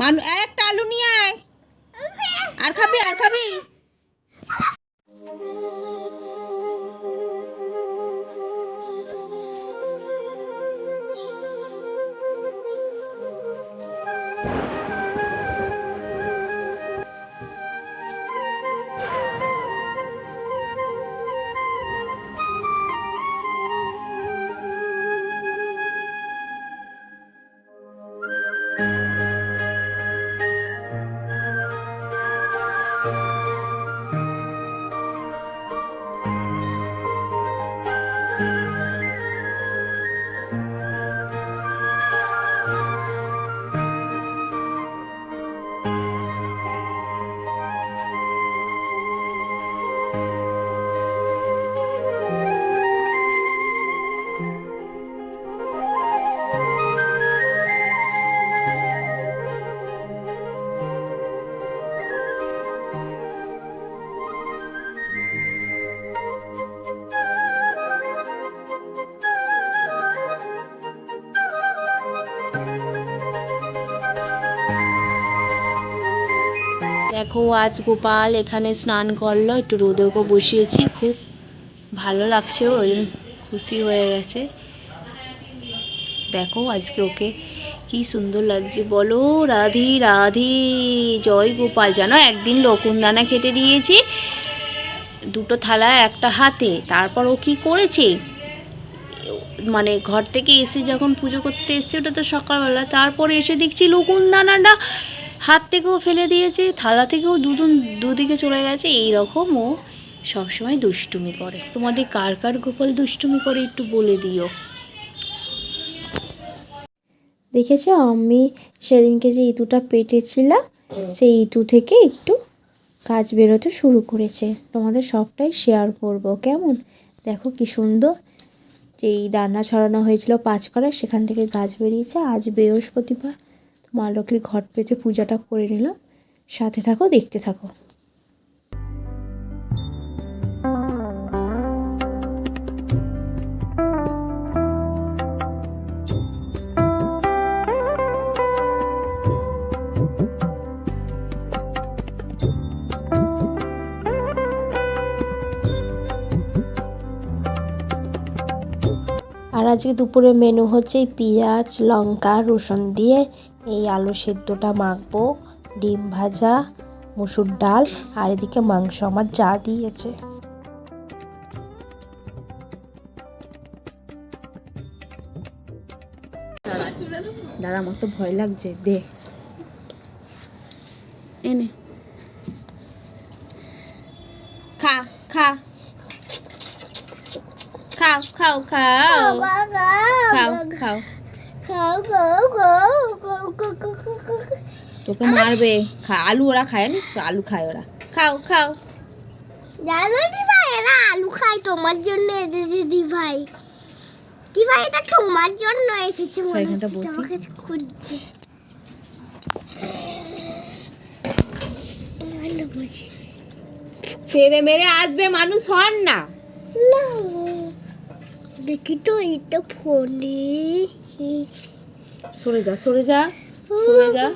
মানু দেখো, আজ গোপাল এখানে স্নান করল। একটু রোদে ওকে বসিয়েছি। খুব ভালো লাগছে, ওই খুশি হয়ে গেছে। দেখো, আজকে ওকে কি সুন্দর লাগছে। বলো, রাধি রাধি, জয় গোপাল। জানো, একদিন লকুনদানা খেতে দিয়েছি দুটো থালা, একটা হাতে। তারপর ও কি করেছে? মানে ঘর থেকে এসে যখন পুজো করতে এসছে, ওটা তো সকালবেলা। তারপরে এসে দেখছি লকুনদানাটা হাত থেকেও ফেলে দিয়েছে, থালা থেকেও দুদিন দুদিকে চলে গেছে এই রকম ও সবসময় দুষ্টুমি করে। তোমাদের কার কার গোপাল দুষ্টুমি করে একটু বলে দিও। দেখেছ, আমি সেদিনকে যে ইঁতুটা পেটেছিলাম, সেই ইঁতু থেকে একটু কাজ বেরোতে শুরু করেছে। তোমাদের সবটাই শেয়ার করব, কেমন? দেখো কি সুন্দর। যেই দানা ছড়ানো হয়েছিল পাঁচ করায় সেখান থেকে গাছ বেরিয়েছে। আজ বৃহস্পতিবার মা লক্ষ্মীর ঘট পেতে পূজাটা করে নিলাম সাথে থাকো, দেখতে থাকো। আর আজকে দুপুরে মেনু হচ্ছে পেঁয়াজ, লঙ্কা, রসুন দিয়ে এই আলু সেদ্ধটা মাখবো ডিম ভাজা মুসুর ডাল আর এদিকে মাংস আমার যা দিয়েছে। দাঁড়া আমার তো ভয় লাগছে দে। এনে। খা খা। খাও খাও খাও। খাও খাও তোকে মারবে। খা আলু ওরা খায় জানিস তো? আলু খায় ওরা। খাও খাও। জানো দি ভাই এরা আলু খায় তোমার জন্য এসেছে দি ভাই দি ভাই এটা তোমার জন্য এসেছে মনে হচ্ছে তোমাকে খুঁজছে। ফেরে মেরে আসবে মানুষ হন না। না। দেখি তো এটা ফোনে। সরে যা সরে যা সরে যা।